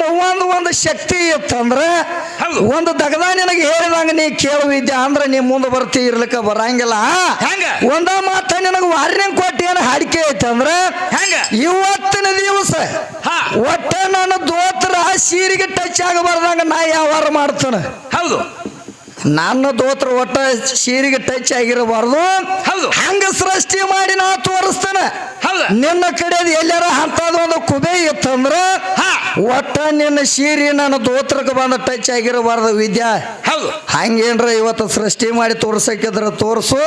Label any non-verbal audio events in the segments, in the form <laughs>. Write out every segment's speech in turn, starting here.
ನಮ್ಮ ಒಂದು ಒಂದು ಶಕ್ತಿ ಇತ್ತಂದ್ರ. ಒಂದು ದಗದ ನಿನಗೆ ಹೇಳಿದಂಗ ನೀ ಕೇಳುವಿದ್ಯ ಅಂದ್ರೆ ನೀ ಮುಂದೆ ಬರ್ತಿ ಇರ್ಲಿಕ್ಕ ಬರಂಗಿಲ್ಲ? ಒಂದ ಮಾತ ನಿನಗೆ ವಾರ್ನಿಂಗ್ ಕೊಟ್ಟಿ ಏನು ಹಾಡಿಕೆ ಐತಂದ್ರ ಇವತ್ತಿನ ದಿವಸ. ಒಟ್ಟ ನನ್ನ ದೋತ್ರ ಸೀರೆಗೆ ಟಚ್ ಆಗಬಾರ್ದಂಗ ನಾ ಯಾವಾರ ಮಾಡ್ತಾನೆ ಹೌದು ನನ್ನ ದೋತ್ರ ಒಟ್ಟ ಸೀರಿಗೆ ಟಚ್ ಆಗಿರಬಾರ್ದು ಹೌದು. ಹಂಗ ಸೃಷ್ಟಿ ಮಾಡಿ ನಾ ತೋರಿಸ್ತೇನೆ ನಿನ್ನ ಕಡೆ ಎಲ್ಲಾರ ಅಂತದ ಒಂದು ಕುಬೆ ಇತ್ತಂದ್ರ ಹಾ. ಒಟ್ಟ ನಿನ್ನ ಸೀರಿ ನನ್ನ ದೋತ್ರಕ್ಕೆ ಬಂದ ಟಚ್ ಆಗಿರಬಾರ್ದು ವಿದ್ಯಾ ಹೌದು ಹಂಗೇನ್ರ ಇವತ್ತು ಸೃಷ್ಟಿ ಮಾಡಿ ತೋರ್ಸಕ್ಕಿದ್ರ ತೋರ್ಸು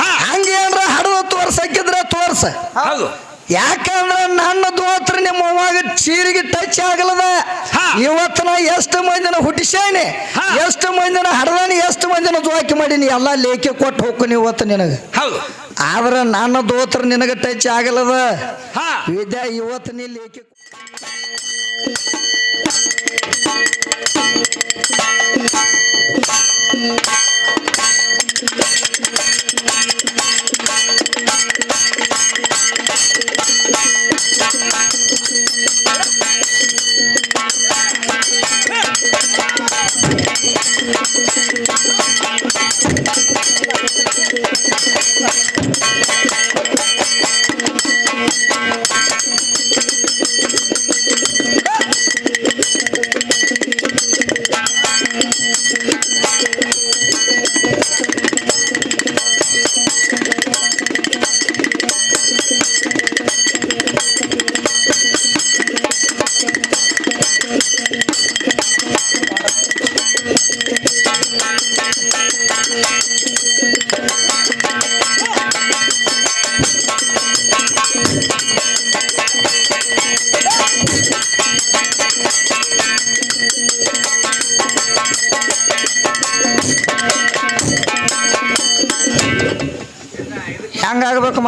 ಹಾ. ಹಂಗೇನ್ರ ಹಡದು ತೋರ್ಸಕ್ಕಿದ್ರ ತೋರ್ಸ ಹೌದು ಯಾಕಂದ್ರ ನನ್ನ ದೋತ್ರ ನಿಮ್ಮ ಅವಾಗ ಸೀರೆಗೆ ಟಚ್ ಆಗಲದ ಹಾ. ಇವತ್ತು ನಾ ಎಷ್ಟು ಮಂದಿನ ಹುಟ್ಟಿಸೇನೆ. ಎಷ್ಟು ಮಂದಿನ ಹಡದಾನಿ ಎಷ್ಟು ಮಂದಿನ ಜೋಕಿ ಮಾಡೀನಿ ಎಲ್ಲ ಲೇಖೆ ಕೊಟ್ಟು ಹೋಗ್ತೀನಿ ಇವತ್ತು ನಿನಗೆ. ಹೌದು. ಆದ್ರೆ ನನ್ನ ದೋತ್ರ ನಿನಗೆ ಟಚ್ ಆಗಲ್ಲದ? ಹಾ. ವಿದ್ಯಾ ಇವತ್ತು ನೀ ಲೇಖೆ Thank you.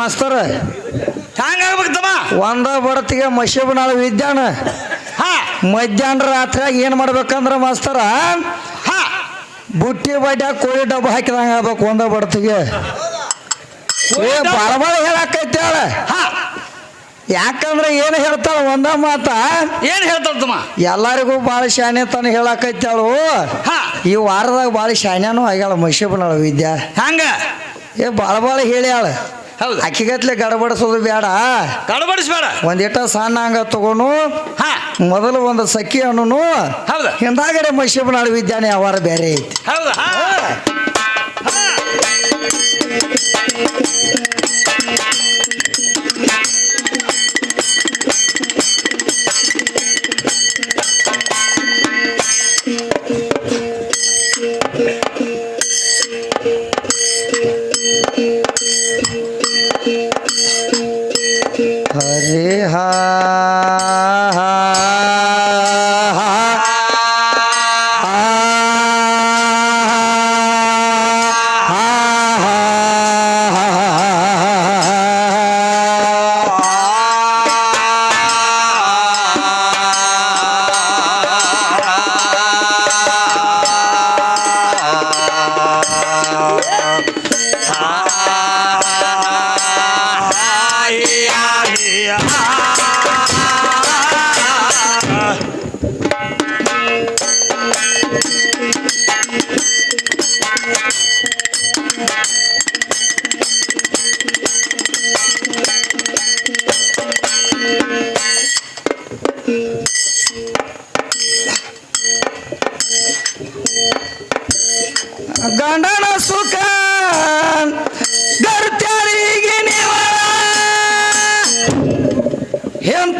ಮಾಸ್ತರ್. ಹ್ಯಾಂಗಾಗ್ಬೇಕಮ್ಮ ಒಂದ ಬಡತಿಗೆ ಮಶೀಬನಾಳ ವಿದ್ಯಾನ. ಹಾ. ಮಧ್ಯಾಹ್ನ ರಾತ್ರಿಯಾಗ ಏನು ಮಾಡ್ಬೇಕಂದ್ರ ಮಾಸ್ತರ? ಹಾ. ಬುಟ್ಟಿ ಬಡ್ಡ್ಯಾಗ ಕೋಳಿ ಡಬ್ಬ ಹಾಕಿದಂಗ ಆಗ್ಬೇಕು ಒಂದ ಬಡತಿಗೆ. ಏ ಬಾಳ ಬಾಳ ಹೇಳಾಕೈತಿ ಹೇಳ ಹಾ. ಯಾಕಂದ್ರೆ ಏನು ಹೇಳ್ತಾಳ ಒಂದ ಮಾತ? ಏನು ಹೇಳ್ತಾರ ತಮ್ಮ ಎಲ್ಲರಿಗೂ ಭಾಳ ಶಾನೆ ತಾನು ಹೇಳಾಕೈತಾಳು ಹಾ. ಈ ವಾರದಾಗ ಭಾಳ ಶಾನ್ಯಾನು ಆಗ್ಯಾಳ ಮಶೀಬನಾಳ ವಿದ್ಯಾ. ಹಂಗ? ಏ ಭಾಳ ಭಾಳ ಹೇಳ್ಯಾಳ ಹೌದು. ಅಕ್ಕಿಗತ್ಲೆ ಗಡಬಡಿಸೋದು ಬೇಡ. ಗಡಬಡಿಸ್ಬೇಡ. ಒಂದಿಟ ಸಣ್ಣ ಹಂಗ ತಗೊಂಡು ಹಾ. ಮೊದಲು ಒಂದು ಸಖಿ ಹಣ್ಣು ಹೌದು. ಹಿಂದಾಗಡೆ ಮಶಿಬನಾಡು ವಿದ್ಯಾನೆ ಅವರ ಬೇರೆ ಐತಿ. ಹೌದು.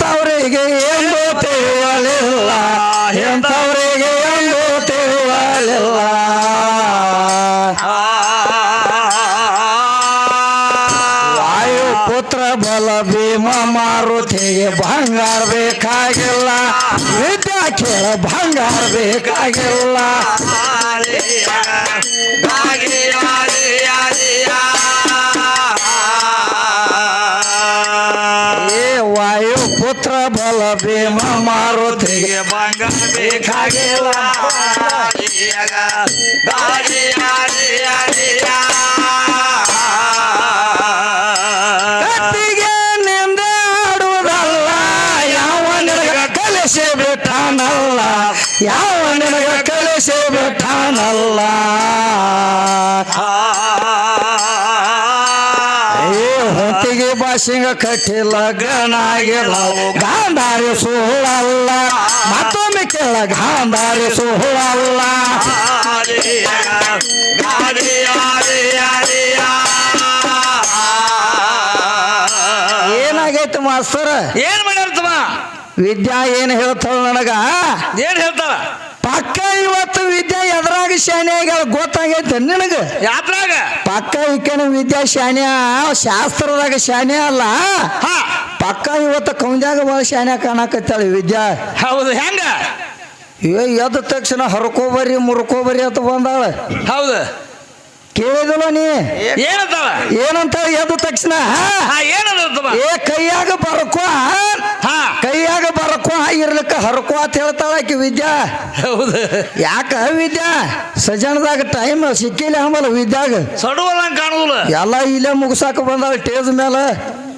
ಎಂಥವ್ರಿಗೆ ಎಂದು ತಿಳಿಯಲಿಲ್ಲ ಎಂಥವರಿಗೆ ಎಂದು ತಿಳಿಯಲಿಲ್ಲ ವಾಯು ಪುತ್ರ ಬಲ ಭೀಮ ಮಾರುತಿಗೆ ಬಂಗಾರ ಬೇಕಾಗಿಲ್ಲ. ವಿದ್ಯಾ ಕೇಳ ಬಂಗಾರ ಬೇಕಾಗಿಲ್ಲ. ಬೇಕಾಗಿಲ್ಲ ಕತ್ತಿಗೆ ಯಾವ ನಿನಗ ಕಲಿಸಿ ಬಿಟ್ಟಾನಲ್ಲ ಯಾವ ನಿನಗ ಕಲಿಸಿ ಬಿಟ್ಟಾನಲ್ಲ. ಹೊತ್ತಿಗೆ ಕಟ್ಟಿ ಲಗ್ನಾಗಿಲ್ಲ ಗಾಂಧಾರಿ ಸುಹುಳಲ್ಲ ಮತ್ತೊಮ್ಮೆ ಕೇಳ ಗಾಂಧಾರಿ ಸುಹುಳಲ್ಲ ಏನಾಗೈತೆ ಮಾಸ್ತರ? ಏನ್ ಮಾಡ್ಯಾರ ವಿದ್ಯಾ ಏನ್ ಹೇಳ್ತಾಳ ನನಗ? ಏನ್ ಹೇಳ್ತಾಳ? ಪಕ್ಕ ಇವತ್ತು ವಿದ್ಯಾ ಎದ್ರಾಗ ಶಾನೆ ಗೊತ್ತಾಗೈತೆ ನಿನಗ? ಯಾತ್ರಾಗ? ಪಕ್ಕ ಇಕ್ಕನ ವಿದ್ಯಾ ಶಾನೆ ಶಾಸ್ತ್ರದಾಗ ಶಾಣೆ ಅಲ್ಲ? ಹಾ. ಪಕ್ಕ ಇವತ್ತು ಕೌಂಜಾಗ ಭಾಳ ಶಾನ್ಯ ಕಾಣಕತ್ತಾಳ ವಿದ್ಯಾ. ಹೌದು ಹೆಂಗ? ಏ ಎದ್ದ ತಕ್ಷಣ ಹರ್ಕೋಬರಿ ಮುರ್ಕೋಬರಿ ಅಂತ ಬಂದಾಳ. ಹೌದು. ಕೇಳಿದಲ್ಲ ನೀ? ಏನಂತಾಳ? ಏನಂತ ಎದ್ದ ತಕ್ಷಣ? ಏ ಕೈಯಾಗ ಬರ್ಕೋ ಹಾ? ಕೈಯಾಗ ಬರ್ಕೋ ಇರ್ಲಿಕ್ಕ ಹರ್ಕೋ ಅಂತ ಹೇಳ್ತಾಳ ಆಕಿ ವಿದ್ಯಾ. ಹೌದು. ಯಾಕ ವಿದ್ಯಾ? ಸಜನದಾಗ ಟೈಮ್ ಸಿಕ್ಕಿಲ್ಲ ಆಮೇಲೆ ವಿದ್ಯಾಗ. ಸಡುವಲ್ಲ ಕಾಣುದಿಲ್ಲ. ಎಲ್ಲ ಇಲ್ಲೇ ಮುಗಿಸಾಕ ಬಂದಾಳ ಟೇಜ್ ಮೇಲೆ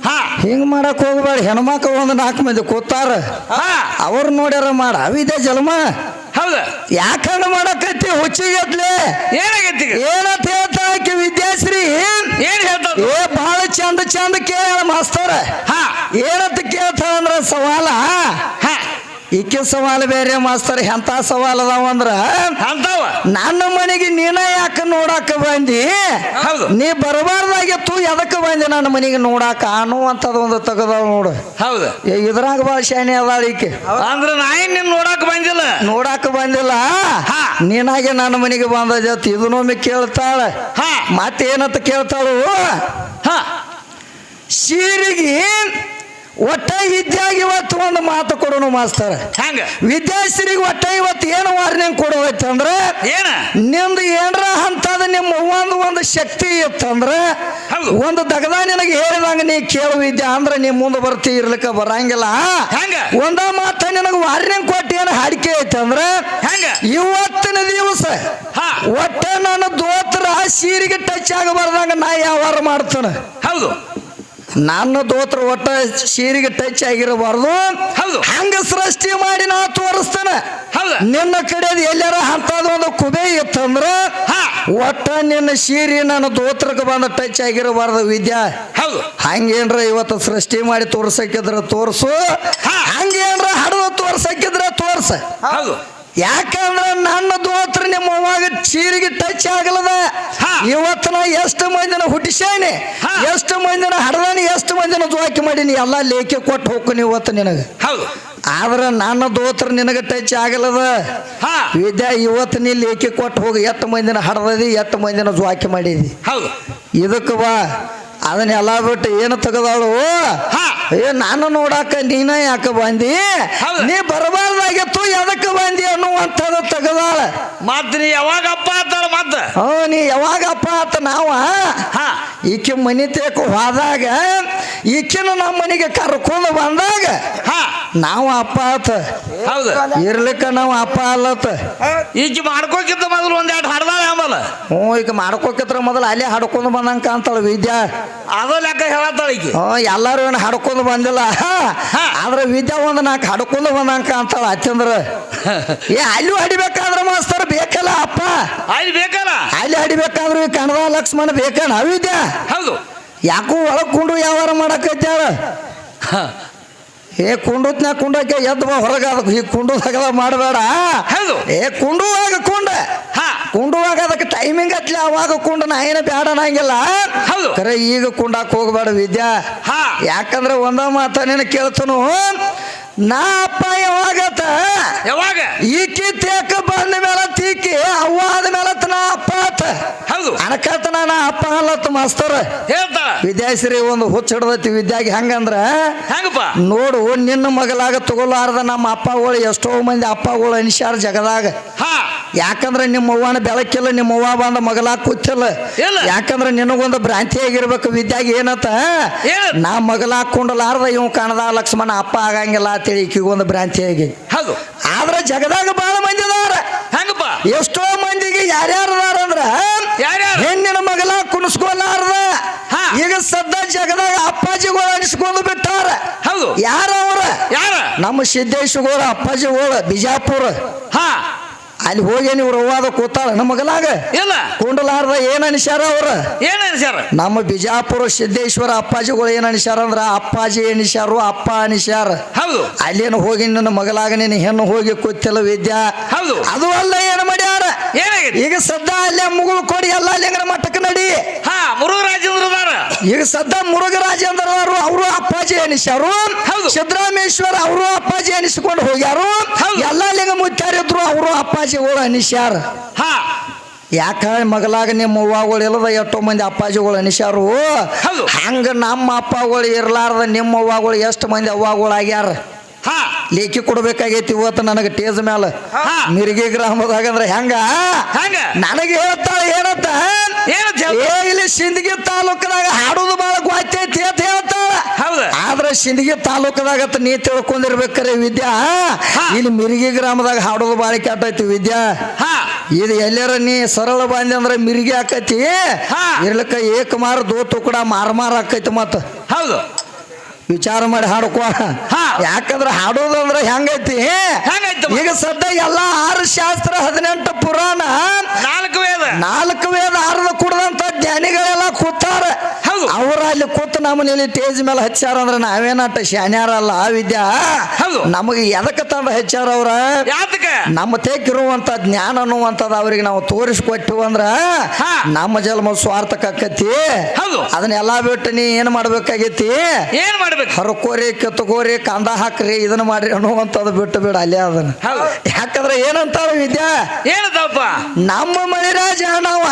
ಹಾ. ಹಿಂಗ್ ಮಾಡಕ್ ಹೋಗ್ಬೇಡ ಹೆಣ್ಮಕ್ಳು ಒಂದು ನಾಲ್ಕು ಮಂದಿ ಕೂತಾರ. ಅವ್ರು ನೋಡ್ಯಾರ ಮಾಡ ವಿದ್ಯಾ ಜನ್ಮ ಹೌದು? ಯಾಕಂಡ ಮಾಡಕತ್ತಿ ಹುಚ್ಚಿಗತ್ಲೆ? ಏನಾಗೈತಿ? ಏನಂತ ಹೇಳ್ತಾ ಆಕಿ ವಿದ್ಯಾಶ್ರೀ? ಏನ್ ಹೇಳ್ತಾರ ಏ ಬಹಳ ಚಂದ ಚಂದ ಕೇಳ ಮಾಸ್ತರ. ಹಾ. ಏನಂತ ಕೇಳ್ತಾಳ ಅಂದ್ರ ಸವಾಲ? ಹಾ. ಈಕೆ ಸವಾಲು ಬೇರೆ ಮಾಸ್ತರ್ ಎಂತ ಸವಾಲ್ ಅದಾವ ಅಂದ್ರ ಅಂತಾವ? ನನ್ನ ಮನೆಗೆ ನೀನ ಯಾಕೆ ನೋಡಾಕ ಬಂದಿ? ಹೌದು. ನೀ ತೂ ಎದಕ್ಕೆ ಬಂದಿ ನನ್ನ ಮನೆಗೆ ನೋಡಾಕ? ಅನ್ನುವಂಥದ್ದು ಒಂದು ತೆಗದಾಳ ನೋಡು. ಹೌದು. ಇದ್ರಾಗ ಭಾಳ ಶಾಣೆ ಅದಾಳ ಈಕೆ. ಅಂದ್ರೆ ನಾ ಏನ್ ನಿನ್ ನೋಡಾಕ ಬಂದಿಲ್ಲ ನೋಡಾಕ ಬಂದಿಲ್ಲ ಹಾ. ನೀನಾಗೆ ನನ್ನ ಮನೆಗೆ ಬಂದ ಬಂದಜತ್ ಇದನ್ನೊಮ್ಮೆ ಕೇಳ್ತಾಳ. ಹಾ. ಏನಂತ ಕೇಳ್ತಾಳು? ಹಾ. ಸೀರಿಗೆ ಒಟ್ಟ ವಿದ್ಯಾಗ ಇವತ್ತು ಒಂದು ಮಾತು ಕೊಡೋಣ ಮಾಸ್ತರ. ಹಂಗ? ವಿದ್ಯಾಶ್ರೀಗೆ ಒಟ್ಟ ಇವತ್ತು ಏನು ವಾರ್ನಿಂಗ್ ಕೊಡೋದೈತೆ ಅಂದ್ರೆ ಏನ? ನಿಂದು ಏನರ ಅಂತದ ನಿಮ್ಮ ಒಂದು ಒಂದು ಶಕ್ತಿ ಇತ್ತಂದ್ರ. ಒಂದು ದಗದ ನಿನಗೆ ಹೇಳಿದಂಗ ನೀ ಕೇಳು ವಿದ್ಯೆ ಅಂದ್ರೆ ನೀ ಮುಂದೆ ಬರ್ತಿ ಇರ್ಲಿಕ್ಕ ಬರಂಗಿಲ್ಲ. ಹಂಗ? ಒಂದ ಮಾತ ನಿನಗೆ ವಾರ್ನಿಂಗ್ ಕೊಟ್ಟು ಏನು ಹಾಡಿಕೆ ಐತಂದ್ರ ಹೆಂಗ? ಇವತ್ತಿನ ದಿವಸ ಹಾ. ಒಟ್ಟ ನನ್ನ ದೋತ್ರ ಸೀರಿಗೆ ಟಚ್ ಆಗಬಾರ್ದಂಗ ನಾ ಯಾವಾರ ಮಾಡ್ತಾನೆ. ಹೌದು. ನನ್ನ ದೋತ್ರ ಒಟ್ಟ ಸೀರಿಗೆ ಟಚ್ ಆಗಿರಬಾರ್ದು. ಹೌದು. ಹಂಗ ಸೃಷ್ಟಿ ಮಾಡಿ ನಾ ತೋರಿಸ್ತೇನೆ. ನಿನ್ನ ಕಡೆ ಎಲ್ಲಾರ ಅಂತದ ಒಂದು ಕುಬೆ ಇತ್ತಂದ್ರ ಹಾ. ಒಟ್ಟ ನಿನ್ನ ಸೀರಿ ನನ್ನ ದೋತ್ರಕ್ಕೆ ಬಂದ ಟಚ್ ಆಗಿರಬಾರ್ದು ವಿದ್ಯಾ. ಹೌದು. ಹಂಗೇನ್ರ ಇವತ್ತು ಸೃಷ್ಟಿ ಮಾಡಿ ತೋರ್ಸಕ್ಕಿದ್ರ ತೋರ್ಸು. ಹಾ. ಹಂಗೇನ್ರ ಹಡದು ತೋರ್ಸಕ್ಕಿದ್ರ ತೋರ್ಸ. ಹೌದು. ಯಾಕಂದ್ರ ನನ್ನ ದೋತ್ರ ನಿಮ್ಮ ಚೀರಿಗೆ ಟಚ್ ಆಗಲದ ಹಾ. ಇವತ್ತು ನಾ ಎಷ್ಟು ಮಂದಿನ ಹುಟ್ಟಿಸೇನೆ. ಎಷ್ಟು ಮಂದಿನ ಹಡದಾನಿ ಎಷ್ಟು ಮಂದಿನ ಜೋಕಿ ಮಾಡೀನಿ? ಎಲ್ಲ ಲೇಖೆ ಕೊಟ್ಟು ಹೋಗ್ತೀನಿ ಇವತ್ತು ನಿನಗೆ. ಆದ್ರೆ ನನ್ನ ದೋತ್ರ ನಿನಗೆ ಟಚ್ ಆಗಲದ ಹಾ. ವಿದ್ಯಾ ಇವತ್ತು ನೀ ಲೇಖಿ ಕೊಟ್ಟು ಹೋಗಿ. ಎಷ್ಟು ಮಂದಿನ ಹಡದದಿ ಎಷ್ಟು ಮಂದಿನ ಜ್ವಾಕಿ ಮಾಡಿದಿ? ಇದಕ್ಕೆ ಬಾ. ಅದನ್ನೆಲ್ಲ ಬಿಟ್ಟು ಏನು ತೆಗೆದಾಳು? ಹಾ. ಏ ನಾನು ನೋಡಾಕ ನೀನ ಯಾಕೆ ಬಂದಿ. ನೀ ಬರಬಾರ್ದಾಗಿತ್ತು ಎದಕ್ಕೆ ಬಂದಿ ಅನ್ನುವಂಥದ್ದು ತೆಗೆದಾಳ. ಮತ್ ನೀ ಯಾವಾಗ ಅಪ್ಪ ಆತಾಳ ಮತ್ತ? ಹ್ಞೂ ನೀ ಯಾವಾಗಪ್ಪ ಆತ ನಾವ? ಹಾ. ಈಕೆ ಮನೆ ತೇಕು ಹೋದಾಗ ಈಕಿನ ನಮ್ಮ ಮನೆಗೆ ಕರ್ಕೊಂಡು ಬಂದಾಗ ಹಾ. ನಾವು ಅಪ್ಪ ಆತ. ಹೌದು. ಇರ್ಲಿಕ್ಕ ನಾವು ಅಪ್ಪ ಅಲ್ಲತ್ತ. ಈಕೆ ಮಾಡ್ಕೋಕಿತ್ತ ಮೊದಲು ಒಂದೆರಡು ಹಾಡ್ದಾಳೆ ಆಮೇಲೆ ಹ್ಞೂ ಈಗ ಮಾಡ್ಕೋಕಿತ್ರ ಮೊದಲು ಅಲ್ಲೇ ಹಾಡ್ಕೊಂಡು ಬಂದಂಗೆ ಅಂತಾಳ ವಿದ್ಯಾ. ಅದ ಲೆಕ್ಕ ಹೇಳತ್ತಾಳ ಈಕಿ? ಹ್ಞೂ ಎಲ್ಲರೂ ಏನು ಹಾಡ್ಕೊಂಡು ಬಂದಿಲ್ಲ. ಆದ್ರೆ ವಿದ್ಯಾ ಒಂದು ನಾಲ್ಕು ಹಡ್ಕೊಂಡು ಬಂದಂಕ ಅಂತಾಳ ಅತ್ತಂದ್ರ. <laughs> ಏ ಅಲ್ಲಿ ಹಡಿಬೇಕಾದ್ರೆ ಮಾಸ್ತರ್ ಬೇಕಲ್ಲ ಅಪ್ಪ. ಅಲ್ಲಿ ಬೇಕಲ್ಲ? ಅಲ್ಲಿ ಹಡಿಬೇಕಾದ್ರೆ ಈ ಕಣದ ಲಕ್ಷ್ಮಣ ಬೇಕಣ ವಿದ್ಯಾ ಹೌದು. ಯಾಕೋ ಒಳಗ್ ಕುಂಡು ಯಾವಾರ ಮಾಡಕತ್ಯಾಳ ಏ ಕುಂಡುತ್ನ ಕುಂಡಕ್ಕೆ ಎದ್ದು ಬಾ ಹೊರಗೆ ಅದಕ್ಕೆ ಈ ತಗದ ಮಾಡಬೇಡ. ಹೌದು. ಏ ಆಗ ಕುಂಡ. ಹಾ. ಕುಂಡುವಾಗ ಅದಕ್ಕೆ ಟೈಮಿಂಗ್ ಹತ್ಲಿ ಅವಾಗ ಕುಂಡ ನಾ ಏನು ಬೇಡ ಅನ್ನಂಗಿಲ್ಲ. ಹೌದು. ಖರೆ ಈಗ ಕುಂಡಾಕ್ ಹೋಗ್ಬೇಡ ವಿದ್ಯಾ. ಹಾ. ಯಾಕಂದ್ರೆ ಒಂದ ಮಾತ ನೀನು ಕೇಳ್ತನು. ನಾ ಅಪ್ಪ ಯಾವಾಗತ್ತ ಯಾವಾಗ? ಈಕಿ ತೇಕ ಬಂದ ಮೇಲೆ ತೀಕಿ ಅವ್ವ ಆದ ಮೇಲೆ ನಾ ಅಪ್ಪ ಆತ ಹೌದು. ಅನಕತ್ತ ನಾ ಅಪ್ಪ ಅಲ್ಲತ್ತ ಮಾಸ್ತರ. ಹೇಳ್ತಾಳ ವಿದ್ಯಾಶ್ರೀ ಒಂದು ಹುಚ್ಚ ಹಿಡ್ದೈತಿ ವಿದ್ಯಾಗಿ ಹೆಂಗಂದ್ರ? ಹೆಂಗಪ್ಪ? ನೋಡು ನಿನ್ನ ಮಗಲಾಗ ತಗೊಲಾರ್ದ ನಮ್ಮ ಅಪ್ಪಗಳು ಎಷ್ಟೋ ಮಂದಿ ಅಪ್ಪಗಳು ಅನಿಸ್ಯಾರ ಜಗದಾಗ. ಹಾ. ಯಾಕಂದ್ರೆ ನಿಮ್ಮ ಅವ್ವನ ಬೆಳಕಿಲ್ಲ ನಿಮ್ಮ ಅವ್ವ ಬಂದ ಮಗಲಾಗ ಕೂತಿಲ್ಲ. ಯಾಕಂದ್ರೆ ನಿನಗೊಂದು ಭ್ರಾಂತಿ ಆಗಿರ್ಬೇಕು ವಿದ್ಯಾಗ ಏನತ್ತ ಏನಂತ? ನಾ ಮಗಲ ಕುಂಡಲಾರ್ದ ಇವ್ ಕಾಣದ ಲಕ್ಷ್ಮಣ ಅಪ್ಪ ಆಗಂಗಿಲ್ಲ ಅಂತೇಳಿ ಈಕಿಗೊಂದು ಭ್ರಾಂತಿ ಆಗಿ. ಹೌದು. ಆದ್ರೆ ಜಗದಾಗ ಬಹಳ ಮಂದಿ ಅದಾರ. ಹೆಂಗಪ್ಪ? ಎಷ್ಟೋ ಮಂದಿಗೆ ಯಾರ್ಯಾರು ಅದಾರ ಅಂದ್ರ? ಹೆಣ್ಣಿನ ಮಗಲ ಕುಣಿಸ್ಕೊಲಾರ್ದ. ಈಗ ಸದ್ದ ಜಗದಾಗ ಅಪ್ಪಾಜಿಗಳು ಅನಿಸ್ಕೊಂಡು ಬಿಟ್ಟಾರ. ಹೌದು. ಯಾರ ಅವ್ರ ಯಾರ? ನಮ್ಮ ಸಿದ್ದೇಶ್ವರ ಅಪ್ಪಾಜಿಗಳು ಬಿಜಾಪುರ. ಹಾ. ಅಲ್ಲಿ ಹೋಗಿ ನೀವು ರವಾದ ಕೂತಾಳ ನಮ್ಮ ಮಗಲಾಗ. ಇಲ್ಲ. ಕುಂಡಲಾರ್ದ ಏನ್ ಅನಿಸ್ಯಾರ ಅವ್ರ? ಏನ್ ಅನ್ಸ್ಯಾರ? ನಮ್ಮ ಬಿಜಾಪುರ ಸಿದ್ದೇಶ್ವರ ಅಪ್ಪಾಜಿಗಳು ಏನ್ ಅನಿಸ್ಯಾರ ಅಂದ್ರ ಅಪ್ಪಾಜಿ ಎನಿಸ್ಯಾರು ಅಪ್ಪ ಅನಿಸ್ಯಾರ. ಹೌದು. ಅಲ್ಲೇನು ಹೋಗಿ ನನ್ನ ಮಗಲಾಗ ನೀನು ಹೆಣ್ಣು ಹೋಗಿ ಕೂತಿಲ್ಲ ವಿದ್ಯಾ. ಹೌದು. ಅದು ಅಲ್ಲ ಏನು ಏನಾಗೈತಿ ಈಗ ಸದ್ದ ಅಲ್ಲೇ ಮುಗುಳು ಕೊಡಿ ಎಲ್ಲ ಲಿಂಗನ ಮಠಕ್ಕೆ ನಡಿ. ಹಾ ಮುರುಘರಾಜೇಂದ್ರದಾರ ಈಗ ಸದ್ದ ಮುರುಘರಾಜೇಂದ್ರ ಅವರು ಅವರು ಅಪ್ಪಾಜಿ ಎನಿಸ್ಯಾರು. ಸಿದ್ದರಾಮೇಶ್ವರ ಅವರು ಅಪ್ಪಾಜಿ ಎನಿಸಿಕೊಂಡು ಹೋಗ್ಯಾರು. ಎಲ್ಲ ಲಿಂಗ ಮುತ್ಯಾರಿದ್ರು ಅವರು ಅಪ್ಪಾಜಿಗಳು ಅನಿಸ್ಯಾರ. ಹಾ. ಯಾಕ ಮಗಲಾಗ ನಿಮ್ಮ ಅವ್ವಗಳು ಇಲ್ಲದ ಎಷ್ಟೋ ಮಂದಿ ಅಪ್ಪಾಜಿಗಳು ಅನಿಸ್ಯಾರು. ಹಂಗ ನಮ್ಮ ಅಪ್ಪಗಳು ಇರ್ಲಾರ್ದ ನಿಮ್ಮ ಅವ್ವಗಳು ಎಷ್ಟು ಮಂದಿ ಅವ್ವಗಳು ಆಗ್ಯಾರ. ಹಾ. ಲೇಖಿ ಕೊಡ್ಬೇಕಾಗೈತಿ ಇವತ್ತು ನನಗೆ ಟೇಜ್ ಮ್ಯಾಲ. ಮಿರ್ಗಿ ಗ್ರಾಮದಾಗ ಅಂದ್ರೆ ಹೆಂಗ? ಹಂಗ? ನನಗೆ ಹೇಳ್ತಾಳೆ ಏನಂತ? ಏ ಇಲ್ಲಿ ಸಿಂದಗಿ ತಾಲೂಕದಾಗ ಹಾಡುದು ಬಾಳ ಗೊತ್ತೈತಿ ಅಂತ ಹೇಳ್ತಾಳ. ಆದ್ರೆ ಸಿಂದಗಿ ತಾಲೂಕದಾಗ ಅಂತ ನೀ ತಿಳ್ಕೊಂಡಿರ್ಬೇಕಾರೆ ವಿದ್ಯಾ. ಇಲ್ಲಿ ಮಿರ್ಗಿ ಗ್ರಾಮದಾಗ ಹಾಡುದು ಬಾಳ ಕೆಟ್ಟೈತಿ ವಿದ್ಯಾ. ಹಾ. ಇದು ಎಲ್ಲಾರ ನೀ ಸರಳ ಬಂದೆ ಅಂದ್ರೆ ಮಿರ್ಗಿ ಆಕೈತಿ. ಹಾ. ಇರ್ಲಿಕ್ಕ ಏಕಮಾರ ದೋ ತುಕಡ ಮಾರ್ ಮಾರ ಆಕೈತಿ ಮತ್ತ. ಹೌದು. ವಿಚಾರ ಮಾಡಿ ಹಾಡ್ಕೋ ಹಾ. ಯಾಕಂದ್ರೆ ಹಾಡೋದಂದ್ರೆ ಹೆಂಗೈತಿ? ಈಗ ಸದ್ಯ ಎಲ್ಲಾ ಆರು ಶಾಸ್ತ್ರ ಹದಿನೆಂಟು ಪುರಾಣ ನಾಲ್ಕು ವೇದ ನಾಲ್ಕು ವೇದ ಆರದ ಕುಡ್ದಂತ ಜ್ಞಾನಿಗಳೆಲ್ಲ ಕೂತಾರ. ಅವ್ರ ಅಲ್ಲಿ ಕೂತು ನಮ್ಮನೇಲಿ ಟೇಜ್ ಮೇಲೆ ಹಚ್ಚಾರ ಅಂದ್ರೆ ನಾವೇನಾಟ ಶಾನ್ಯಾರಲ್ಲ ವಿದ್ಯಾ ಹೌದು. ನಮಗೆ ಎದಕ್ಕೆ ತಂದ ಹೆಚ್ಚಾರ ಅವ್ರ ನಮ್ಮ ತೇಕಿರುವಂತ ಜ್ಞಾನ ಅನ್ನುವಂಥದ್ದು ಅವ್ರಿಗೆ ನಾವು ತೋರಿಸ್ಕೊಟ್ಟಿವು ಅಂದ್ರ ಹಾ. ನಮ್ಮ ಜನ್ಮ ಸ್ವಾರ್ಥಕ್ಕಾಕತಿ ಹೌದು. ಅದನ್ನೆಲ್ಲ ಬಿಟ್ಟು ನೀ ಏನ್ ಮಾಡ್ಬೇಕಾಗೈತಿ ಏನ್ ಮಾಡ್ಬೇಕು ಹರ್ಕೋರಿ ಕಿತ್ತಕೋರಿ ಕಂದ ಹಾಕ್ರಿ ಇದನ್ನ ಮಾಡ್ರಿ ಅನ್ನುವಂಥದ್ದು ಬಿಟ್ಟು ಬಿಡ ಅಲ್ಲೇ ಅದನ್ನ. ಯಾಕಂದ್ರೆ ಏನಂತಾರ ವಿದ್ಯಾ? ಏನದಪ್ಪ? ನಮ್ಮ ಮಣಿರಾಜ ನಾವ.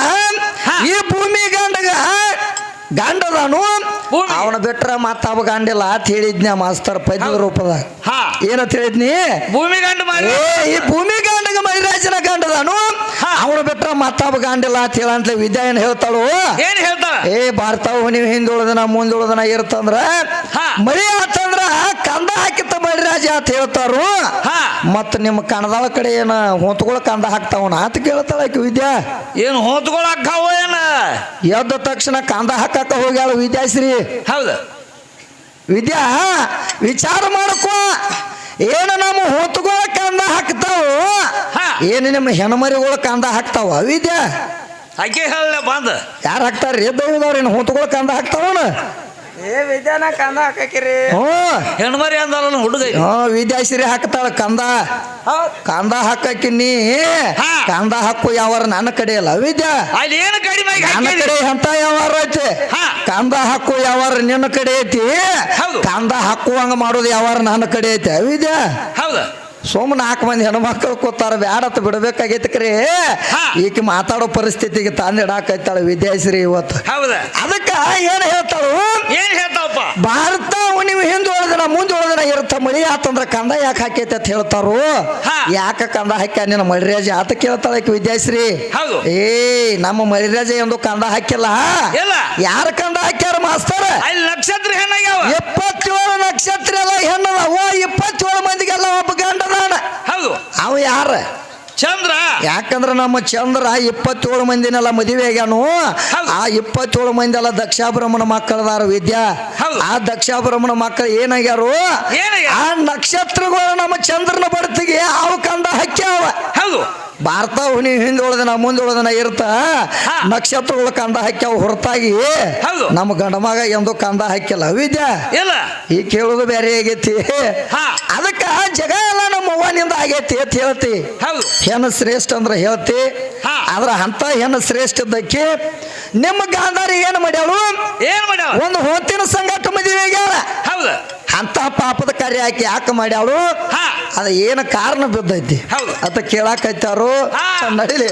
ಈ ಭೂಮಿ ಗಂಡಗ ಗಂಡದನು. ಅವನ ಬಿಟ್ರ ಮತ್ತ ಅವ ಗಂಡಿಲ್ಲ ಅಂತ ಹೇಳಿದ್ನ ಮಾಸ್ತರ್ ಪದ್ಯದ ರೂಪದಾಗ. ಏನಂತ ಹೇಳಿದ್ನಿ? ಭೂಮಿ ಗಂಡ ಮಾಡಿ ಈ ಭೂಮಿ ಗಂಡಗ ಮಳಿರಾಜನ ಗಂಡದಾನು. ಅವನು ಬಿಟ್ರ ಮತ್ತಾಬ ಗಂಡಿಲ್ಲ ಅಂತ ಹೇಳಂತ ವಿದ್ಯಾ ಏನ್ ಹೇಳ್ತಾಳು. ಏನ್ ಹೇಳ್ತಾಳ? ಏ ಬರ್ತಾವ ನೀವು ಹಿಂದುಳಿದನ ಮುಂದುಳಿದನ ಇರ್ತಂದ್ರ ಮರಿ ಆತಂದ್ರ ಕಂದ ಹಾಕಿತ್ತ ಮಳಿರಾಜ ಅಂತ ಹೇಳ್ತಾರು. ಹಾ. ಮತ್ತ ನಿಮ್ಮ ಕಣದಾಳ ಕಡೆ ಏನ ಹೊತ್ಕೊಳ ಕಂದ ಹಾಕ್ತಾವನ ಅಂತ ಕೇಳ್ತಾಳ ಆಕೆ ವಿದ್ಯಾ. ಏನು ಹಾಕಾವ ಏನ? ಎದ್ದ ತಕ್ಷಣ ಕಂದ ಹಾಕಕ್ಕ ಹೋಗ್ಯಾಳ ವಿದ್ಯಾಶ್ರೀ. ಹೌದು. ವಿದ್ಯಾ ವಿಚಾರ ಮಾಡ್ಕೋ. ಏನು ನಮ್ಮ ಹೊತ್ಕೊಳ ಕಂದ ಹಾಕ್ತಾವೋ? ಹಾ. ಏನು ನಿಮ್ಮ ಹೆಣ್ಮರಿಗಳ ಕಂದ ಹಾಕ್ತಾವ? ವಿದ್ಯಾ ಹಾಕಿ ಹೇಳ ಬಂದ. ಯಾರು ಹಾಕ್ತಾರ ದೈವದವ್ರು ಏನು ಕಂದ ಹಾಕ್ತಾವನ? ಏ ವಿದ್ಯಾನ ಕಂದ ಹಾಕಕಿರಿ. ಹ್ಞೂ ಹೆಣ್ಮರಿ ಅಂದಲ್ಲ ಹುಡುಗ. ಹ್ಞೂ ವಿದ್ಯಾಶ್ರೀ ಹಾಕ್ತಾಳ ಕಂದ. ಕಂದ ಹಾಕಕ್ಕೆ ನೀ ಹಾ. ಕಂದ ಹಾಕು ಯಾವಾರ ನನ್ನ ಕಡೆ ಅಲ್ಲ ವಿದ್ಯಾ. ಅಲ್ಲಿ ಏನು ಕಡಿಮೆ ನನ್ನ ಕಡೆ ಎಂತ ಯಾವಾರ ಐತಿ? ಕಂದ ಹಾಕು ಯಾವಾರ ನಿನ್ನ ಕಡೆ ಐತಿ? ಹೌದು. ಕಂದ ಹಾಕುವಂಗ ಮಾಡೋದು ಯಾವಾರ ನನ್ನ ಕಡೆ ಐತಿ ವಿದ್ಯಾ. ಹೌದು. ಸೋಮ ನಾಲ್ಕು ಮಂದಿ ಹೆಣ್ಮಕ್ಳು ಕೂತಾರ ಬ್ಯಾಡತ್ ಬಿಡ್ಬೇಕಾಗೈತಿ ಕರೆ. ಈಕೆ ಮಾತಾಡೋ ಪರಿಸ್ಥಿತಿಗೆ ತಂದಿಡಾಕೈತಾಳ ವಿದ್ಯಾಶ್ರೀ ಇವತ್ತು. ಅದಕ್ಕೆ ಅದಕ್ಕ ಏನ್ ಹೇಳ್ತಾಳು? ಏನ್ ಹೇಳ್ತಾವಪ್ಪ? ಭಾರತ ನೀವು ಹಿಂದೆ ಉಳಿದನ ಮುಂದೆ ಉಳಿದನ ಇರುತ್ತ ಮಳಿ ಆತಂದ್ರ ಕಂದ ಯಾಕೆ ಹಾಕೈತೆ ಅಂತ ಹೇಳ್ತಾರು? ಯಾಕ ಕಂದ ಹಾಕ್ಯ? ನಿನ್ನ ಮಳಿರಾಜ ಆತ ಕೇಳ್ತಾಳ ವಿದ್ಯಾಶ್ರೀ. ಹೌದು. ಏ ನಮ್ಮ ಮಳಿರಾಜ ಎಂದು ಕಂದ ಹಾಕಿಲ್ಲ. ಯಾರ ಕಂದ ಹಾಕ್ಯಾರ ಮಾಸ್ತರ್? ಅಲ್ಲಿ ನಕ್ಷತ್ರ ಹೆಣ್ಣಾಗ್ಯಾವ ಇಪ್ಪತ್ತೇಳು ನಕ್ಷತ್ರ ಎಲ್ಲ ಹೆಣ್ಣದ. ಓ ಇಪ್ಪತ್ತೇಳು ಮಂದಿಗೆಲ್ಲ ಗಂಡದಾನ ಹೌದು. ಅವ ಯಾರ? ಚಂದ್ರ? ಯಾಕಂದ್ರ ನಮ್ಮ ಚಂದ್ರ ಇಪ್ಪತ್ತೇಳು ಮಂದಿನೆಲ್ಲ ಮದುವೆ ಆಗ್ಯಾನು ಆ ಇಪ್ಪತ್ತೇಳು ಮಂದಿ ಎಲ್ಲ ದಕ್ಷಾಬ್ರಹ್ಮಣ ಮಕ್ಕಳದಾರ ವಿದ್ಯಾ. ಆ ದಕ್ಷಾಬ್ರಹ್ಮಣ ಮಕ್ಕಳು ಏನಾಗ್ಯಾರು? ಆ ನಕ್ಷತ್ರಗಳು ನಮ್ಮ ಚಂದ್ರನ ಬಡತಿಗೆ ಅವು ಕಂದ ಹಕ್ಕ್ಯಾವ ಹೌದು. ಭಾರತ ಹುಣಿ ಹಿಂದೆ ಉಳ್ದನ ಮುಂದೆ ಉಳ್ದನ ಇರ್ತ. ನಕ್ಷತ್ರಗಳು ಕಂದ ಹಾಕ್ಯಾವ ಹೊರತಾಗಿ ನಮ್ಮ ಗಂಡ ಮಗ ಎಂದು ಕಂದ ಹಾಕಿಲ್ಲ ವಿದ್ಯಾ. ಇಲ್ಲ. ಈ ಕೇಳೋದು ಬೇರೆ ಆಗೈತಿ. ಅದಕ್ಕ ಜಗ ಎಲ್ಲ ಅವ್ವನಿಂದ ಆಗೈತಿ ಅಂತ ಹೇಳ್ತಿ. ಹೌದು. ಹೆಣ್ಣು ಶ್ರೇಷ್ಠ ಅಂದ್ರೆ ಹೇಳ್ತಿ. ಆದ್ರ ಅಂತ ಹೆಣ್ಣು ಶ್ರೇಷ್ಠ ಇದ್ದಕ್ಕೆ ನಿಮ್ಮ ಗಾಂಧಾರಿ ಏನು ಮಾಡ್ಯಾಳು? ಏನ್ ಮಾಡ್ಯಾವ ಒಂದು ಹೊತ್ತಿನ ಸಂಗಟ ಮದುವೆ ಆಗ್ಯಾಳ. ಹೌದು. ಅಂತ ಪಾಪದ ಕಾರ್ಯ ಹಾಕಿ ಯಾಕೆ ಮಾಡ್ಯಾಳು? ಹಾ. ಅದ ಏನು ಕಾರಣ ಬಿದ್ದೈತಿ. ಅದ ಕೇಳಾಕೈತಾರು. ನಡಿಲಿ.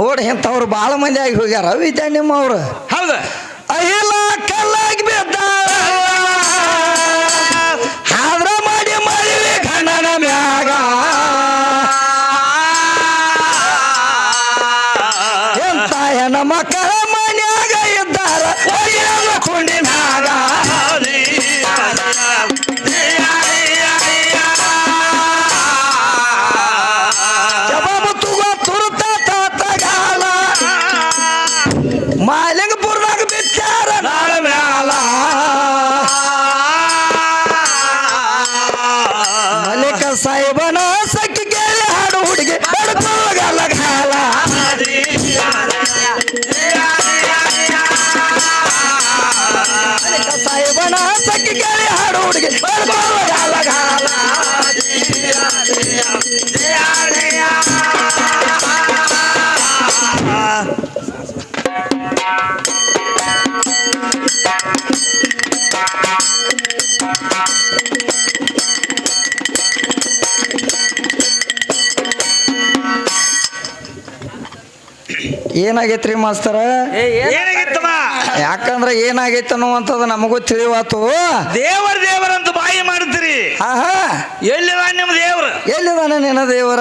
ನೋಡಿ ಇಂಥವ್ರು ಭಾಳ ಮಂದಿ ಆಗಿ ಹೋಗ್ಯಾರ. ವಿದ್ಯಾ ನಿಮ್ಮವ್ರು? ಹೌದ. ಸಾಹೇಬನ ಸಕ್ಕಿ ಕೇಳಿ ಹಾಡು ಹುಡುಗಿ. ಕಾಲ ಏನಾಗೈತ್ರಿ ಮಾಸ್ತರ? ಯಾಕಂದ್ರೆ ಏನಾಗೈತೆ ಅನ್ನುವಂಥದ್ದು ನಮಗೂ ತಿಳಿವಾತು. ದೇವರ ದೇವರಂತ ಬಾಯಿ ಮಾಡ್ತೀರಿ ಆಹಾ. ಎಲ್ಲಿದ ನಿಮ್ಮ ದೇವ್ರ? ಎಲ್ಲಿದಾನೆ ನಿನ್ನ ದೇವರ?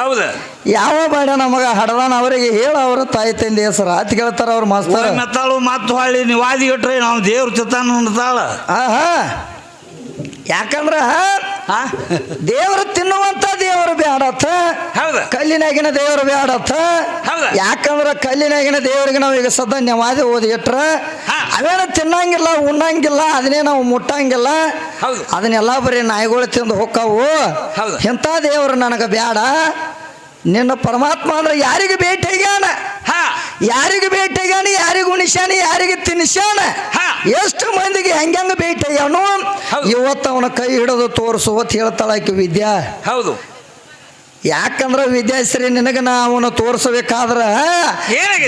ಹೌದು. ಯಾವ ಬೇಡ ನಮಗ ಹಡದಾನ ಅವರಿಗೆ ಹೇಳ ಅವರ ತಾಯಿ ತಂದೆ ಹೆಸರು. ಆತ್ ಕೇಳ್ತಾರ ಅವ್ರ ಮಾಸ್ತರ. ಮೆತ್ತಾಳು ಮತ್ತು ಹೊಳ್ಳಿ ನೀವು ವಾದಿ ಇಟ್ರೆ ನಾವು ದೇವ್ರ ಚಿತ್ತಾನ ಅಂತಾಳ ಆಹಾ. ಯಾಕಂದ್ರ ಹಾ ದೇವರು ತಿನ್ನುವಂತ ದೇವರು ಬ್ಯಾಡತ್ತ. ಹೌದ. ಕಲ್ಲಿನಾಗಿನ ದೇವರು ಬ್ಯಾಡತ್ತ. ಹೌದ. ಯಾಕಂದ್ರ ಕಲ್ಲಿನಾಗಿನ ದೇವರಿಗೆ ನಾವು ಈಗ ಸದನ್ಯವಾದ ನೆವಾದಿ ಓದಿ ಇಟ್ರ ಹಾ. ತಿನ್ನಂಗಿಲ್ಲ ಉಣ್ಣಂಗಿಲ್ಲ ಅದನ್ನೇ ನಾವು ಮುಟ್ಟಂಗಿಲ್ಲ. ಅದನ್ನೆಲ್ಲ ಬರೀ ನಾಯಿಗಳು ತಿಂದು ಹೊಕ್ಕವು. ಹೌದು. ಇಂಥ ದೇವರು ನನಗೆ ಬ್ಯಾಡ. ನಿನ್ನ ಪರಮಾತ್ಮ ಅಂದ್ರೆ ಯಾರಿಗೆ ಭೇಟಿಗ್ಯಾನ ಹಾ. ಯಾರಿಗೆ ಭೇಟಿಗ್ಯಾನ ಯಾರಿಗೆ ಉಣಿಸ್ಯಾನ ಯಾರಿಗೆ ತಿನ್ಸ್ಯಾನ? ಹಾ. ಎಷ್ಟು ಮಂದಿಗೆ ಹೆಂಗ ಭೇಟಿಯಾಗ್ಯಾನು. ಇವತ್ತು ಅವನ ಕೈ ಹಿಡಿದು ತೋರಿಸು ಅಂತ ವಿದ್ಯಾ. ಹೌದು. ಯಾಕಂದ್ರ ವಿದ್ಯಾಶ್ರೀ ನಿನಗೆ ಅವನ ತೋರಿಸಬೇಕಾದ್ರೆ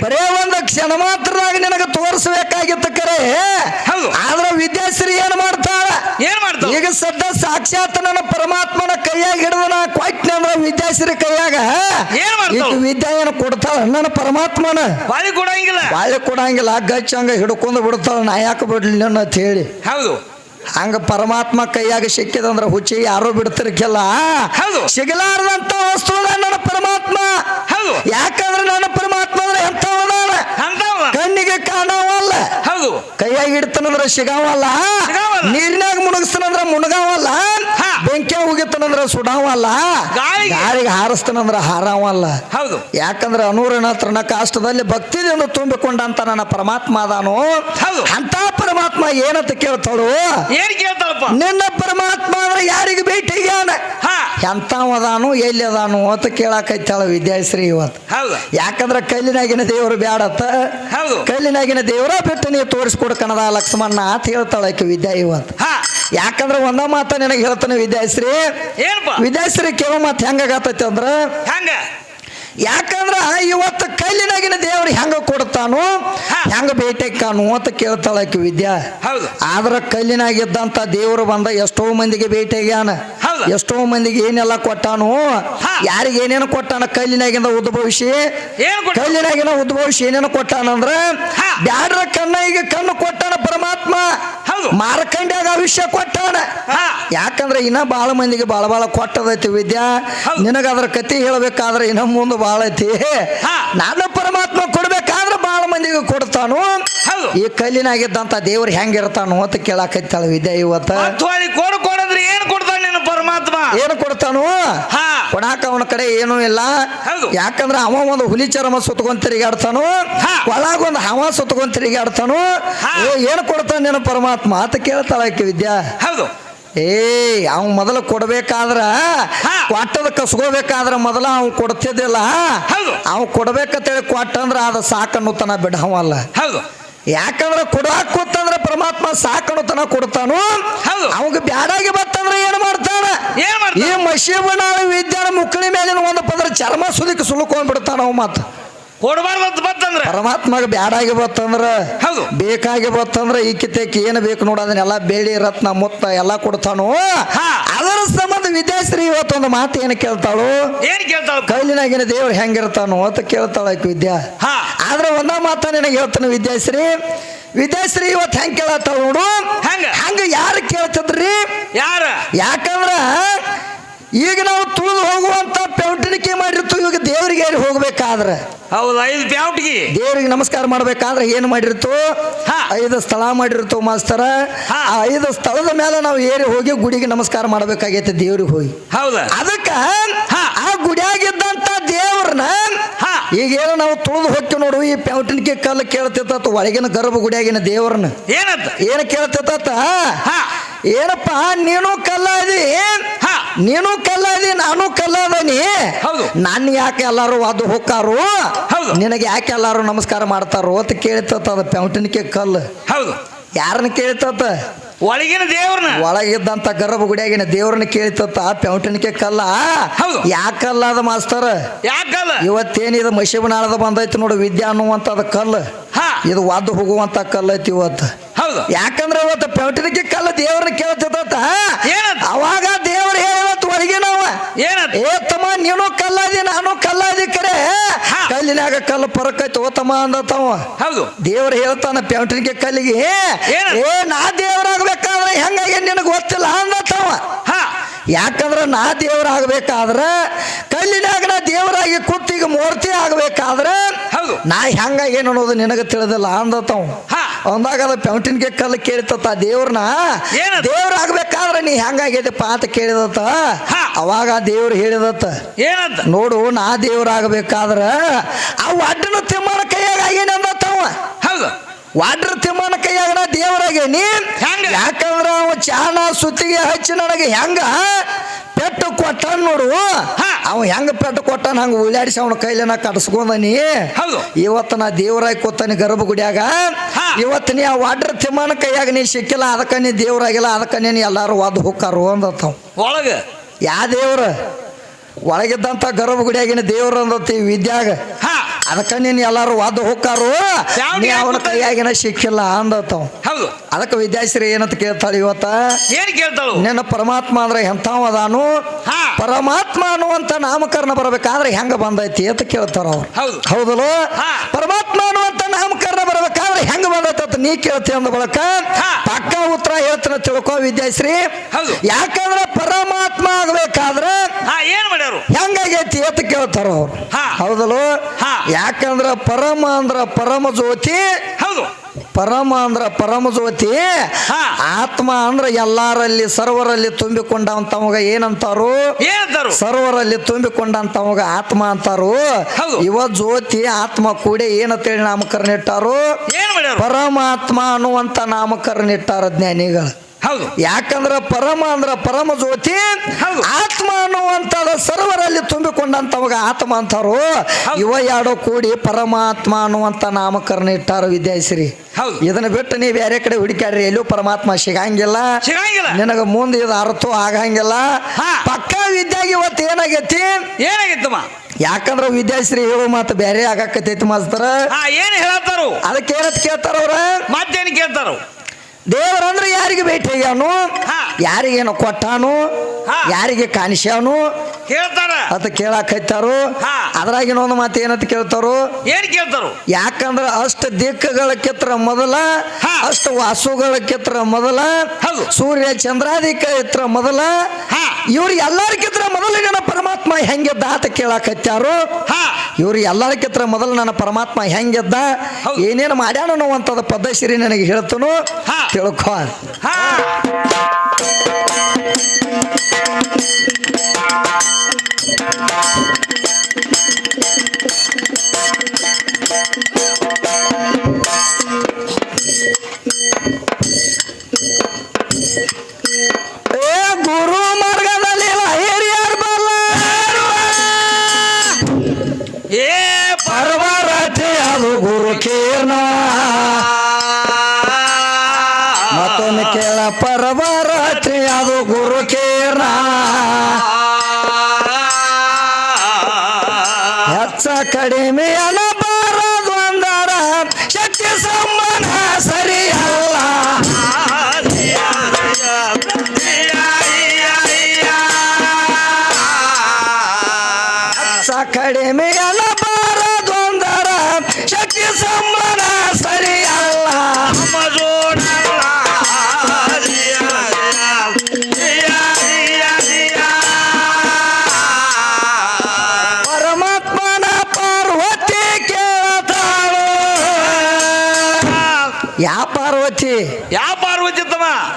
ಬರೇ ಒಂದು ಕ್ಷಣ ಮಾತ್ರದಾಗ ನಿನಗೆ ತೋರಿಸಬೇಕಾಗಿತ್ತು ಕರೆ. ಆದ್ರ ವಿದ್ಯಾಶ್ರೀ ಏನ್ ಮಾಡ್ತಾಳ? ಏನ್ ಮಾಡ್ತಾರೆ ಈಗ ಸದ್ದ ಸಾಕ್ಷಾತ್ ನನ್ನ ಪರಮಾತ್ಮನ ಕೈಯಾಗ ಹಿಡಿದು ನಾ ಕೊಟ್ಟನೆ ಅಂದ್ರ ವಿದ್ಯಾಶ್ರೀ ಕೈಯಾಗ? ಈಗ ವಿದ್ಯಾ ಏನು ಕೊಡ್ತಾಳ? ನನ್ನ ಪರಮಾತ್ಮನ. ಬಾಳಿ ಕೊಡಂಗಿಲ್ಲ. ಬಾಳೆ ಕೊಡಂಗಿಲ್ಲ ಗಚ್ಚ ಹಂಗ ಹಿಡ್ಕೊಂಡು ಬಿಡ್ತಾಳ ನಾ ಯಾಕೆ ಬಿಡ್ಲಿ ನನ್ನ ಅಂತ ಹೇಳಿ. ಹೌದು. ಹಂಗ ಪರಮಾತ್ಮ ಕೈಯಾಗ ಸಿಕ್ಕಿದಂದ್ರ ಹುಚ್ಚಿ ಯಾರೋ ಬಿಡ್ತಿರ್ಕಿಲ್ಲ. ಸಿಗಲಾರದಂತ ವಸ್ತು ನನ್ನ ಪರಮಾತ್ಮ. ಯಾಕಂದ್ರೆ ನನ್ನ ಪರಮಾತ್ಮ ಅಂದ್ರೆ ಎಂಥವದಾನ ಅಂತವ ಕಣ್ಣಿಗೆ ಕಾಣವಲ್ಲ. ಹೌದು. ಕೈಯಾಗ ಇಡ್ತಾನಂದ್ರ ಸಿಗಾವಲ್ಲ ಸಿಗಾವಲ್ಲ. ನೀರಿನಾಗ ಮುಣಗಿಸ್ತಾನಂದ್ರ ಮುಣಗಾವಲ್ಲ. ಹಾ. ಬೆಂಕಿ ಹೋಗಿತ್ತನಂದ್ರ ಸುಡಾವಲ್ಲ. ಗಾಳಿಗೆ- ಗಾಳಿಗೆ ಹಾರಿಸ್ತಾನಂದ್ರ ಹಾರಾವಲ್ಲ. ಹೌದು. ಯಾಕಂದ್ರೆ ಅನೂರನ ತೃಣ ಕಾಷ್ಟದಲ್ಲಿ ಭಕ್ತಿದಿಂದ ತುಂಬಿಕೊಂಡಂತ ನನ್ನ ಪರಮಾತ್ಮ ಅದಾನು ಹೌದು. ಅಂತ ಪರಮಾತ್ಮ ಏನಂತ ಕೇಳ್ತಾಳು? ಏನ್ ಕೇಳ್ತಾಳಪ್ಪ? ನಿನ್ನ ಪರಮಾತ್ಮ ಅಂದ್ರೆ ಯಾರಿಗೆ ಭೇಟಿಗ್ಯಾನ ಹಾ. ಅದಾನು ಎಲ್ಲಿ ಅದಾನು ಅಂತ ಕೇಳಾಕೈತಾಳ ವಿದ್ಯಾಶ್ರೀ ಇವತ್ತು. ಹೌದು. ಯಾಕಂದ್ರೆ ಕಲ್ಲಿನಾಗಿನ ದೇವರು ಹೌದು. ಕಲ್ಲಿನಾಗಿನ ದೇವರ ಬಿಟ್ಟು ನೀವು ತೋರಿಸ್ಕೊಡ್ಕಣದ ಲಕ್ಷ್ಮಣ್ಣ ಅಂತ ಹೇಳ್ತಾಳ ಆಕಿ ವಿದ್ಯಾ ಇವತ್ತು. ಯಾಕಂದ್ರೆ ಒಂದ ಮಾತ ನಿನಗೆ ಹೇಳ್ತಾನೆ ವಿದ್ಯಾಶ್ರೀ. ಏನಪ್ಪ? ವಿದ್ಯಾಶ್ರೀ ಕೇಳೋ ಮಾತು ಹೆಂಗಾಗತ್ತೈತಿ ಅಂದ್ರ ಹೆಂಗ? ಯಾಕಂದ್ರ ಇವತ್ತು ಕಲ್ಲಿನಾಗಿನ ದೇವ್ರು ಹೆಂಗ ಕೊಡ್ತಾನು. ಹೆಂಗ ಬೇಟೆಕ್ಕಾನು ಕಾನು ಅಂತ ಕೇಳ್ತಾಳಕ್ಕೆ ವಿದ್ಯಾ ಹೌದು ಆದ್ರ ಕಲ್ಲಿನಾಗಿದ್ದಂತ ದೇವರು ಬಂದ ಎಷ್ಟೋ ಮಂದಿಗೆ ಬೇಟೆಗ್ಯಾನ. ಎಷ್ಟೋ ಮಂದಿಗೆ ಏನೆಲ್ಲ ಕೊಟ್ಟಾನು. ಯಾರಿಗೆ ಏನೇನು ಕೊಟ್ಟಾನ ಕಲ್ಲಿನಾಗಿಂದ ಉದ್ಭವಿಸಿ ಕಲ್ಲಿನಾಗಿನ ಉದ್ಭವಿಸಿ ಏನೇನು ಕೊಟ್ಟಾನಂದ್ರ ಬ್ಯಾಡ್ರ ಕಣ್ಣ ಈಗ ಕಣ್ಣು ಕೊಟ್ಟಾನ ಪರಮಾತ್ಮ. ಮಾರಕಂಡ್ಯಾಗ ಆಯುಷ್ಯ ಕೊಟ್ಟಾನ ಯಾಕಂದ್ರೆ ಇನ್ನ ಬಾಳ ಮಂದಿಗೆ ಬಾಳ ಬಾಳ ಕೊಟ್ಟದೈತಿ ವಿದ್ಯಾ. ನಿನಗ ಅದ್ರ ಕತಿ ಹೇಳ್ಬೇಕಾದ್ರೆ ಇನ್ನ ಮುಂದೆ ಬಾಳ ಐತಿ. ನಾನು ಪರಮಾತ್ಮ ಕೊಡ್ಬೇಕಾದ್ರೆ ಬಹಳ ಮಂದಿಗೆ ಕೊಡ್ತಾನು. ಈ ಕಲ್ಲಿನಾಗಿದ್ದಂತ ದೇವ್ರು ಹೆಂಗಿರ್ತಾನು ಅಂತ ಕೇಳಾಕೈತಾಳ ವಿದ್ಯಾ ಇವತ್ತ. ಅಲ್ಲಿ ಕೊಡು ಕೊಡಂದ್ರೆ ಏನ್ ಕೊಡ್ತಾನೆ ನಿನ್ನ ಪರಮಾತ್ಮ? ಏನು ಕೊಡ್ತಾನು? ಹಾ. ಕೊಡಾಕ ಅವನ ಕಡೆ ಏನೂ ಇಲ್ಲ. ಯಾಕಂದ್ರೆ ಅವ ಒಂದು ಹುಲಿ ಚರ್ಮ ಸುತ್ಕೊಂಡ್ ತಿರುಗಾಡ್ತಾನು? ಒಳಗ ಒಂದು ಹವ ಸುತ್ಕೊಂಡ್ ತಿರುಗಾಡ್ತಾನು? ಏನು ಕೊಡ್ತಾನೇನು ನಿನ್ನ ಪರಮಾತ್ಮ ಅಂತ ಕೇಳ್ತಾಳ ಆಕಿ ವಿದ್ಯಾ. ಹೌದು. ಏ ಅವ್ ಮೊದಲು ಕೊಡ್ಬೇಕಾದ್ರ. ಕೊಟ್ಟದ ಕಸ್ಕೋಬೇಕಾದ್ರ ಮೊದಲ ಅವ್ ಕೊಡ್ತಿದ್ದಿಲ್ಲ. ಅವ್ ಕೊಡ್ಬೇಕಂತೇಳಿ ಕೊಟ್ಟಂದ್ರ ಅದ ಸಾಕನ್ನುತನ ಬಿಡವಲ್ಲ. ಹೌದು. ಯಾಕಂದ್ರ ಕೊಡಾಕ್ ಕೂತಂದ್ರ ಪರಮಾತ್ಮ ಪರಮಾತ್ಮ ಸಾಕಣತನ ಕೊಡ್ತಾನು. ಅವಾಗ ಬ್ಯಾಡಾಗಿ ಬತ್ತಂದ್ರೆ ಏನ್ ಮಾಡ್ತಾನ? ಏನ್ ಈ ಮಶೀಬಣ ವಿದ್ಯಾನ ಮುಕ್ಕಳಿ ಮೇಲಿನ ಒಂದು ಪದ್ರ ಚರ್ಮ ಸುಲಿಕ್ ಸುಲುಕೊಂಡ್ಬಿಡ್ತಾನ ಅವ್ ಮತ್ತ ಕೊಡಬಾರ್ದು ಬತ್ತಂದ್ರ ಪರಮಾತ್ಮಗೆ ಬ್ಯಾಡಾಗಿ ಬತ್ತಂದ್ರ ಹೌದು. ಬೇಕಾಗಿ ಬತ್ತಂದ್ರ ಕಿತೆಕ್ಕೆ ಏನು ಬೇಕು ನೋಡ ಅದನ್ನೆಲ್ಲ ಬೇಡಿ ರತ್ನ ಮುತ್ತ ಎಲ್ಲ ಕೊಡ್ತಾನು. ಅದರ ಸಂಬಂಧ ವಿದ್ಯಾಶ್ರೀ ಇವತ್ತೊಂದು ಮಾತು ಏನು ಕೇಳ್ತಾಳು? ಏನು ಕೇಳ್ತಾಳು? ಕೈಲಿನಾಗಿನ ದೇವ್ರು ಹೆಂಗಿರ್ತಾನು ಅಂತ ಕೇಳ್ತಾಳ ಆಕಿ ವಿದ್ಯಾ. ಹಾ. ಆದ್ರೆ ಒಂದ ಮಾತ ನಿನಗೆ ಹೇಳ್ತಾನೆ ವಿದ್ಯಾಶ್ರೀ. ವಿದ್ಯಾಶ್ರೀ ಇವತ್ತು ಹೆಂಗ್ ಕೇಳತ್ತಾಳ ನೋಡು? ಹೆಂಗ? ಹಂಗ ಯಾರು ಕೇಳ್ತದ್ರಿ? ಯಾರ? ಯಾಕಂದ್ರ ಈಗ ನಾವು ತುಳಿದು ಹೋಗುವಂತ ಪೆಂಟಣಿಕೆ ಮಾಡಿರ್ತೀವಿ ಇವಾಗ ದೇವರಿಗೆ ಹೋಗ್ಬೇಕಾದ್ರೆ ಹೌದು ಐದು ಪ್ಯಾವ್ಟಿಗೆ ದೇವರಿಗೆ ನಮಸ್ಕಾರ ಮಾಡ್ಬೇಕಾದ್ರೆ ಏನು ಮಾಡಿರ್ತು ಹಾ. ಐದು ಸ್ಥಳ ಮಾಡಿರ್ತು ಮಾಸ್ತರ. ಆ ಐದು ಸ್ಥಳದ ಮೇಲೆ ನಾವು ಏರಿ ಹೋಗಿ ಗುಡಿಗೆ ನಮಸ್ಕಾರ ಮಾಡಬೇಕಾಗೈತೆ ದೇವ್ರಿಗೆ ಹೋಗಿ ಹೌದಾ ಅದಕ್ಕೆ ಹಾ. ಆ ಗುಡಿಯಾಗಿದ್ದಂತ ದೇವ್ರನ್ನ. ಈಗೇನು ನಾವು ತುಳಿದು ಹೊಕ್ಕಿ ನೋಡು ಈ ಪೆಂಟಣಿಕೆ ಕಲ್ಲು ಕೇಳ್ತಿತ್ತ ಒಳಗಿನ ಗರ್ಭ ಗುಡಿಯಾಗಿನ ದೇವರನ್ನ. ಏನಂತ? ಏನು ಕೇಳ್ತಿತ್ತ ಹಾ. ಏನಪ್ಪ ನೀನು ಕಲ್ಲಾದಿ ಹಾ. ನೀನು ಕಲ್ಲಾದಿ ನಾನು ಕಲ್ಲಾದನಿ ಹೌದು. ನನ್ನ ಯಾಕೆ ಎಲ್ಲಾರು ಅದು ಹೊಕ್ಕಾರು. ನಿನಗೆ ಯಾಕೆ ಎಲ್ಲಾರು ನಮಸ್ಕಾರ ಮಾಡ್ತಾರೋ ಅಂತ ಕೇಳ್ತಿತ್ತ ಅದು ಪೆಂಟನಿಕೆ ಕಲ್ಲು. ಹೌದು. ಯಾರನ್ನ ಕೇಳ್ತತ್ತ ಒಳಗಿನ ದೇವ್ರನ್ನ? ಒಳಗಿದ್ದಂತ ಗರ್ಭ ಗುಡಿಯಾಗಿನ ದೇವ್ರನ್ನ ಕೇಳ್ತತ್ತ ಪೆಂಟನಿಕೆ ಕಲ್ಲ. ಯಾಕಲ್ಲ ಅದ ಮಾಸ್ತರ? ಯಾಕಲ್ಲ ಇವತ್ತೇನಿದು ಮಶಿಬನಾಳದ ಬಂದೈತಿ ನೋಡು ವಿದ್ಯಾ ಅನ್ನುವಂಥದ್ದು ಕಲ್ಲು. ಹಾ. ಇದು ವಾದ್ದು ಹೋಗುವಂತ ಕಲ್ಲು ಐತಿ ಇವತ್ತು. ಹೌದು. ಯಾಕಂದ್ರೆ ಇವತ್ತು ಪೆಂಟನಿಕೆ ಕಲ್ಲ ದೇವ್ರನ್ನ ಕೇಳ್ತತ್ತ? ಅವಾಗ ದೇವ್ರ ಹೇಳಿವತ್ತು ಒಳಗಿನವ. ಏನ ಏ ತಮ್ಮ ನೀನು ಕಲ್ಲಾದಿ ನಾನು ಕಲ್ಲಾದಿ ಕರೆ. ಕಲ್ಲಿನಾಗ ಕಲ್ಲು ಪರಕೈತಿ ತೋತಮ ತಮ್ಮ ಅಂದತವ ಹೌದು. ದೇವ್ರ ಹೇಳ್ತಾನ ಪ್ಯಾಂಟ್ರಿಗೆ ಕಲ್ಲಿಗೆ? ಏ ನಾ ದೇವರಾಗ್ಬೇಕಾದ್ರೆ ಹೆಂಗಾಗಿ ನಿನಗೆ ಗೊತ್ತಿಲ್ಲ ಅಂದತವ ಹಾ. ಯಾಕಂದ್ರೆ ನಾ ದೇವರಾಗಬೇಕಾದ್ರೆ ಕಲ್ಲಿನಾಗ ನಾ ದೇವರಾಗಿ ಕುತ್ತಿಗೆ ಮೂರ್ತಿ ಆಗ್ಬೇಕಾದ್ರೆ ಹೌದು. ನಾ ಹೆಂಗಾಗಿ ಏನು ಅನ್ನೋದು ನಿನಗೆ ತಿಳಿದಿಲ್ಲ ಅಂದತಾವ್. ಅಂದಾಗ ಅದು ಪೆಂಟಿನ್ಗೆ ಕಲ್ಲು ಕೇಳಿತತ್ತ ದೇವ್ರನ್ನ. ದೇವ್ರಾಗಬೇಕಾದ್ರೆ ನೀ ಹೆಂಗಾಗಿದೆಪ್ಪ ಅಂತ ಕೇಳಿದತ್ತ. ಅವಾಗ ದೇವ್ರು ಹೇಳಿದತ್ತ. ಏನಂತ? ನೋಡು ನಾ ದೇವ್ರಾಗಬೇಕಾದ್ರ ಆ ಅಡ್ಡನ ತಿಮ್ಮನ ಕೈಯಾಗ ಆಗೇನೆ ಅಂದತ್ತವ ಹೌದು ವಾಡ್ರ ತಿಮ್ಮನ ಕೈಯಾಗ ದೇವರಾಗೆ ನೀ ಹೆಂಗ? ಯಾಕಂದ್ರ ಅವ ಚಾಣ ಸುತ್ತಿಗೆ ಹಚ್ಚಿ ನನಗೆ ಹೆಂಗ? ಪೆಟ್ಟು ಕೊಟ್ಟಾನ ನೋಡು. ಅವ ಹೆಂಗ ಪೆಟ್ಟು ಕೊಟ್ಟಾನ ಹಂಗ ಉಳ್ಳಾಡಿಸಿ ಅವನ ಕೈಲಿ ನಾ ಕಟ್ಸ್ಕೊಂಡನಿ ಹೌದು. ಇವತ್ತು ನಾ ದೇವರಾಗಿ ಕೂತಾನೆ ಗರ್ಭಗುಡಿಯಾಗ. ಇವತ್ತು ನೀ ಆ ವಾಡ್ರ ತಿಮ್ಮನ ಕೈಯಾಗ ನೀ ಸಿಕ್ಕಿಲ್ಲ ಅದಕ್ಕ ನೀ ದೇವರಾಗಿಲ್ಲ ಅದಕ್ಕ ನೀನು ಎಲ್ಲಾರು ಒದ್ದು ಹೋಕ್ಕಾರು ಅಂದತ್ತವ. ಒಳಗ? ಯಾ ದೇವ್ರ? ಒಳಗಿದ್ದಂತ ಗರ್ಭಗುಡಿಯಾಗಿನ ದೇವ್ರ ಅಂದತಿ ವಿದ್ಯಾಗ. ಹಾ. ಅದಕ್ಕ ನೀನು ಎಲ್ಲಾರು ವಾದ ಹೋಕ್ಕಾರು? ನೀ ಅವನ? ಕೈಯಾಗಿನ ಸಿಕ್ಕಿಲ್ಲ ಅಂದತಾವ್ ಹೌದು. ಅದಕ್ಕೆ ವಿದ್ಯಾಶ್ರೀ ಏನಂತ ಕೇಳ್ತಾಳೆ ಇವತ್ತ? ಏನ್ ಕೇಳ್ತಾಳು? ನಿನ್ನ ಪರಮಾತ್ಮ ಅಂದ್ರೆ ಎಂಥವ ಅದಾನು? ಹಾ. ಪರಮಾತ್ಮ ಅನ್ನುವಂತ ನಾಮಕರಣ ಬರಬೇಕಾದ್ರೆ ಹೆಂಗ ಬಂದೈತಿ ಅಂತ ಕೇಳ್ತಾರ ಅವ್ರು. ಹೌದು. ಹೌದಲ್ಲ? ಪರಮಾತ್ಮ ಅನ್ನುವಂತ ನಾಮಕರಣ ಬರಬೇಕಾದ್ರೆ ಹೆಂಗ ಬಂದೈತಿ ನೀ ಕೇಳ್ತಿ ಅಂದ ಬಳಕ. ಪಕ್ಕ ಉತ್ತರ ಹೇಳ್ತಾನೆ ತಿಳ್ಕೊ ವಿದ್ಯಾಶ್ರೀ ಹೌದು. ಯಾಕಂದ್ರೆ ಪರಮಾತ್ಮ ಆಗ್ಬೇಕಾದ್ರೆ ಏನ್ ಮಾಡ್ಯಾರು ಹೆಂಗಾಗೈತಿ ಅಂತ ಕೇಳ್ತಾರ ಅವ್ರು ಹಾ. ಹೌದಲ್ಲ ಹಾ. ಯಾಕಂದ್ರ ಪರಮ ಅಂದ್ರ ಪರಮ ಜ್ಯೋತಿ ಹೌದು ಪರಮ ಅಂದ್ರ ಪರಮ ಜ್ಯೋತಿ ಆತ್ಮ ಅಂದ್ರ ಎಲ್ಲಾರಲ್ಲಿ ಸರ್ವರಲ್ಲಿ ತುಂಬಿಕೊಂಡಂತವಾಗ ಏನಂತಾರು? ಏನಂತಾರು? ಸರ್ವರಲ್ಲಿ ತುಂಬಿಕೊಂಡಂತವಾಗ ಆತ್ಮ ಅಂತಾರು. ಇವ ಜ್ಯೋತಿ ಆತ್ಮ ಕೂಡಿ ಏನಂತೇಳಿ ನಾಮಕರಣ ಇಟ್ಟಾರು? ಪರಮಾತ್ಮ ಅನ್ನುವಂತ ನಾಮಕರಣ ಇಟ್ಟಾರ ಜ್ಞಾನಿಗಳು ಹೌದು. ಯಾಕಂದ್ರ ಪರಮ ಅಂದ್ರ ಪರಮ ಜ್ಯೋತಿ. ಆತ್ಮ ಅನ್ನುವಂತ ಸರ್ವರಲ್ಲಿ ತುಂಬಿಕೊಂಡಂತವಾಗ ಆತ್ಮ ಅಂತಾರು. ಇವ ಎರಡೋ ಕೂಡಿ ಪರಮಾತ್ಮ ಅನ್ನುವಂತ ನಾಮಕರಣ ಇಟ್ಟಾರ ವಿದ್ಯಾಸಿರಿ. ಇದನ್ನ ಬಿಟ್ಟು ನೀವು ಬೇರೆ ಕಡೆ ಹುಡುಕ್ಯಾಡ್ರಿ ಎಲ್ಲೂ ಪರಮಾತ್ಮ ಸಿಗಂಗಿಲ್ಲ. ಸಿಗಂಗಿಲ್ಲ. ನಿನಗ ಮುಂದೆ ಇದು ಅರ್ಥ ಆಗಂಗಿಲ್ಲ. ಹಾ. ಪಕ್ಕ ವಿದ್ಯಾಗ ಇವತ್ತು ಏನಾಗೈತಿ? ಏನಾಗಿತ್ತಮ್ಮ ಯಾಕಂದ್ರ ವಿದ್ಯಾಶ್ರೀ ಹೇಳೋ ಮಾತು ಬೇರೆ ಆಗಕತ್ತೈತಿ ಮಾಸ್ತರ. ಏನ್ ಹೇಳತ್ತಾರು? ಅದಕ್ಕೆ ಏನಂತ ಕೇಳ್ತಾರ ಅವ್ರ? ಮತ್ತೇನ್ ಕೇಳ್ತಾರು? ದೇವರಂದ್ರೆ ಯಾರಿಗೆ ಭೇಟಿ ಆಗ್ಯಾನು. ಯಾರಿಗೇನು ಕೊಟ್ಟಾನು. ಯಾರಿಗೆ ಕಾಣಿಸ್ಯಾನು ಕೇಳ್ತಾರ ಅದ ಕೇಳಾಕ್ ಹೈತಾರು ಅದ್ರಾಗಿನ ಒಂದು ಮಾತು ಏನಂತ ಕೇಳ್ತಾರು ಏನ್ ಕೇಳ್ತಾರು ಯಾಕಂದ್ರ ಅಷ್ಟ ದಿಕ್ಕಗಳ ಕಿತ್ರ ಮೊದಲ. ಅಷ್ಟ ವಾಸುಗಳ ಕಿತ್ರ ಮೊದಲ. ಸೂರ್ಯ ಚಂದ್ರಾದಿಕ ಇತ್ರ ಮೊದಲ ಹಾ. ಇವ್ರು ಎಲ್ಲರಿಗಿತ್ರ ಮೊದಲು ನನ್ನ ಪರಮಾತ್ಮ ಹೆಂಗಿದ್ದ ಅಂತ ಕೇಳಾಕತ್ಯಾರು ಹಾ ಇವ್ರು ಎಲ್ಲರಿಗಿತ್ರ ಮೊದಲು ನನ್ನ ಪರಮಾತ್ಮ ಹೆಂಗಿದ್ದ. ಏನೇನು ಮಾಡ್ಯಾನ ಅನ್ನುವಂಥದ್ದು ಪದ್ಧಶ್ರೀ ನನಗೆ ಹೇಳ್ತನು ಹಾ. ತಿಳ್ಕೊ. ಹಾ.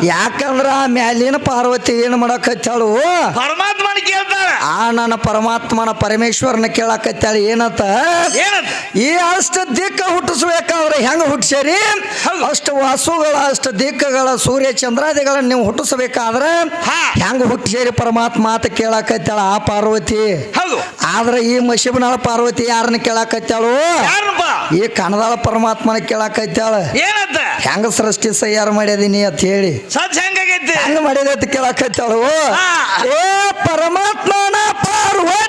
ಯಾಕಂದ್ರ ಮ್ಯಾಲಿನ ಪಾರ್ವತಿ ಏನು ಮಾಡಕತ್ತಾಳು? ಪರಮಾತ್ಮನ ಕೇಳ್ತಾರ ಆ ನನ್ನ ಪರಮಾತ್ಮನ ಪರಮೇಶ್ವರನ ಕೇಳಾಕತ್ತಾಳ ಏನಂತ? ಏನಂತ? ಈ ಅಷ್ಟ ದಿಕ್ಕ ಹುಟ್ಟಿಸ್ಬೇಕಾದ್ರೆ ಹೆಂಗೆ ಹುಟ್ಟಿಸ್ಯಾರಿ. ಅಷ್ಟು ವಾಸುಗಳ ಅಷ್ಟು ದಿಕ್ಕಗಳ ಸೂರ್ಯ ಚಂದ್ರಾದಿಗಳನ್ನ ನೀವು ಹುಟ್ಟಿಸ್ಬೇಕಾದ್ರೆ ಹೆಂಗೆ ಹುಟ್ಟಿಸ್ಯಾರಿ ಪರಮಾತ್ಮ ಅಂತ ಕೇಳಾಕತ್ತಾಳ ಆ ಪಾರ್ವತಿ? ಆದ್ರೆ ಈ ಮಶಿಬನಾಳ ಪಾರ್ವತಿ ಯಾರನ್ನ ಕೇಳಾಕತ್ತಾಳು ಈ ಕನ್ನದಾಳ ಪರಮಾತ್ಮನ ಕೇಳಾಕತ್ತಾಳ ಏನಂತ? ಹೆಂಗ ಸೃಷ್ಟಿ ಸಯ್ಯಾರು ಮಾಡ್ಯದೀನಿ ಅಂತ ಹೇಳಿ. ಹೆಂಗ ಮಾಡಿದ ಅಂತ ಕೇಳಕತ್ತಾಳು. ಏ ಪರಮಾತ್ಮನ ಪಾರ್ವತಿ.